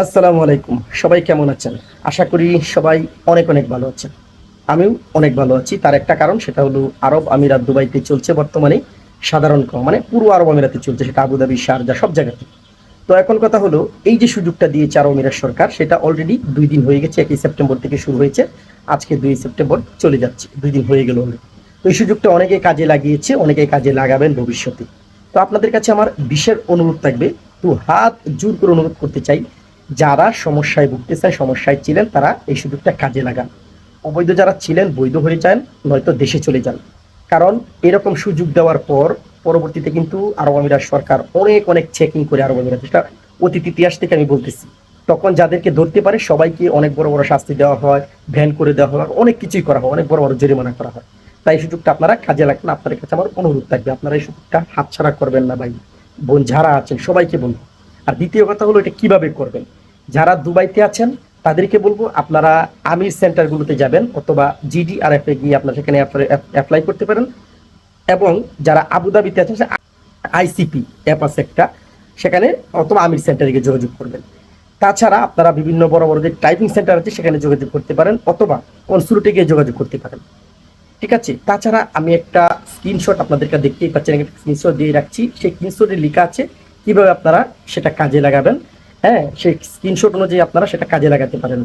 আসসালামু আলাইকুম। সবাই কেমন আছেন? আশা করি সবাই অনেক অনেক ভালো আছেন। আমিও অনেক ভালো আছি। তার একটা কারণ, সেটা হলো আরব আমিরাত দুবাইতে চলছে বর্তমানে সাধারণ মানে পুরো আরব আমিরাতে চলছে, সেটা আবুধাবি শারজা, সব জায়গাতে তো এখন কথা হলো, এই যে সুযোগটা দিয়েছে আরব আমিরাত সরকার, সেটা অলরেডি দুই দিন হয়ে গেছে, একই সেপ্টেম্বর থেকে শুরু হয়েছে। আজকে দুই সেপ্টেম্বর চলে যাচ্ছে, দুই দিন হয়ে গেল already। তো এই সুযোগটা অনেকে কাজে লাগিয়েছে, অনেকে কাজে লাগাবেন ভবিষ্যতে। তো আপনাদের কাছে আমার বিশেষ অনুরোধ থাকবে, তো হাত জোর করে অনুরোধ করতে চাই যারা সমস্যায় ভুগতেছেন সমস্যায় ছিলেন, তারা এই সুযোগটা কাজে লাগান। অবৈধ যারা ছিলেন, বৈধ হয়ে যান, নয়তো দেশে চলে যান। কারণ এরকম সুযোগ দেওয়ার পর পরবর্তীতে কিন্তু আরব আমিরাত সরকার অনেক অনেক চেকিং করে আরব আমিরাত যেটা অতীত ইতিহাস থেকে আমি বলতেছি। তখন যাদেরকে ধরতে পারে, সবাইকে অনেক বড় বড় শাস্তি দেওয়া হয় ভ্যান করে দেওয়া হয় অনেক কিছুই করা হয়, অনেক বড় বড় জরিমানা করা হয়। তাই সুযোগটা আপনারা কাজে লাগবেন আপনাদের কাছে আমার অনুরোধ থাকবে, আপনারা এই সুযোগটা হাতছাড়া করবেন না ভাই। বোন, যারা আছেন, সবাইকে বলব। আর দ্বিতীয় কথা হলো এটা কীভাবে করবেন? যারা দুবাইতে আছেন, তাদেরকে বলব আপনারা আমির সেন্টারগুলোতে যাবেন অথবা জিডি আর এফ এ গিয়ে আপনারা সেখানে অ্যাপ্লাই করতে পারেন। এবং যারা আবুধাবিতে আছেন আইসিপি অ্যাপ আছে একটা, সেখানে অথবা আমির সেন্টারে গিয়ে যোগাযোগ করবেন। তাছাড়া আপনারা বিভিন্ন বড় বড় যে টাইপিং সেন্টার আছে, সেখানে যোগাযোগ করতে পারেন অথবা কনসুলেটে গিয়ে যোগাযোগ করতে পারেন। ঠিক আছে? তাছাড়া আমি একটা স্ক্রিনশট আপনাদেরকে দেখতেই পাচ্ছেন একটা স্ক্রিনশট দিয়ে রাখছি। সেই স্ক্রিনশটে লেখা আছে কীভাবে আপনারা সেটা কাজে লাগাবেন হ্যাঁ সেই স্ক্রিনশট অনুযায়ী আপনারা সেটা কাজে লাগাতে পারেন।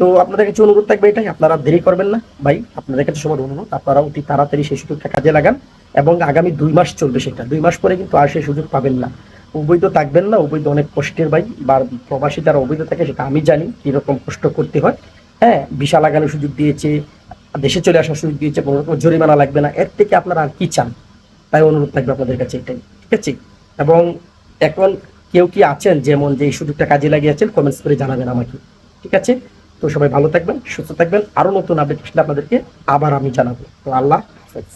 তো আপনাদের কাছে অনুরোধ থাকবে এটাই, আপনারা দেরি করবেন না ভাই, আপনাদের কাছে সবার অনুরোধ, আপনারা অতি তাড়াতাড়ি সেই সুযোগটা কাজে লাগান এবং আগামী দুই মাস চলবে সেটা। দুই মাস পরে কিন্তু আর সেই সুযোগ পাবেন না। অবৈধ থাকবেন না, অবৈধ অনেক কষ্টের ভাই, বা প্রবাসী যারা অবৈধ থাকে সেটা আমি জানি কীরকম কষ্ট করতে হয়। হ্যাঁ বিশা লাগানোর সুযোগ দিয়েছে, দেশে চলে আসার সুযোগ দিয়েছে, কোনো রকম জরিমানা লাগবে না, এর থেকে আপনারা আর কি চান? তাই অনুরোধ থাকবে আপনাদের কাছে এটাই, ঠিক আছে? এবং এখন কেউ কি আছেন? যেমন যে সুযোগটা কাজে লাগিয়েছেন কমেন্টস করে জানাবেন আমাকে। ঠিক আছে? তো সবাই ভালো থাকবেন, সুস্থ থাকবেন। আরও নতুন আপডেট আপনাদেরকে আবার আমি জানাব। তো আল্লাহ হাফেজ।